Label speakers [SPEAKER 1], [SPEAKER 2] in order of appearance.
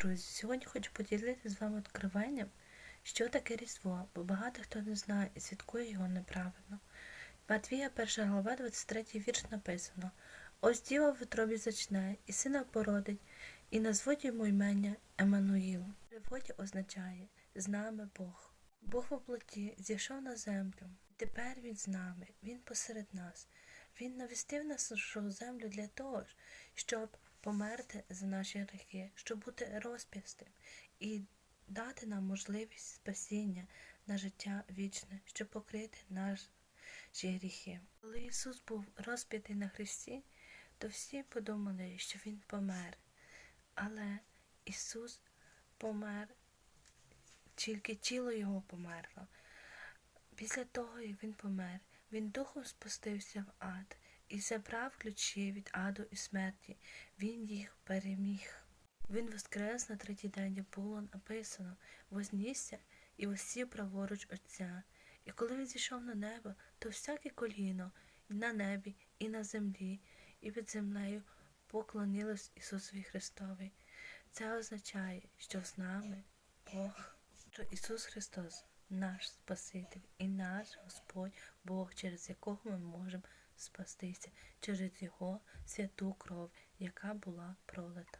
[SPEAKER 1] друзі! Сьогодні хочу поділитися з вами відкриванням, що таке Різдво, бо багато хто не знає і святкує його неправильно. Матвія, 1 глава, 23 вірш написано: Ось діва в утробі зачне, і сина породить, і назвуть йому імення Еммануїл. Переводі означає з нами Бог. Бог в плоті зійшов на землю. Тепер він з нами, він посеред нас. Він навістив нас нашу землю для того, щоб померти за наші гріхи, щоб бути розп'ястим і дати нам можливість спасіння на життя вічне, щоб покрити наші гріхи. Коли Ісус був розп'ятий на хресті, то всі подумали, що Він помер. Але Ісус помер, тільки тіло його померло. Після того, як він помер, він духом спустився в ад і забрав ключі від аду і смерті. Він їх переміг. Він воскрес на третій день, як було написано, вознісся і осів праворуч Отця. І коли він зійшов на небо, то всяке коліно і на небі, і на землі, і під землею поклонилось Ісусові Христові. Це означає, що з нами Бог, що Ісус Христос наш Спаситель і наш Господь Бог, через якого ми можемо спастися, через Його святу кров, яка була пролита.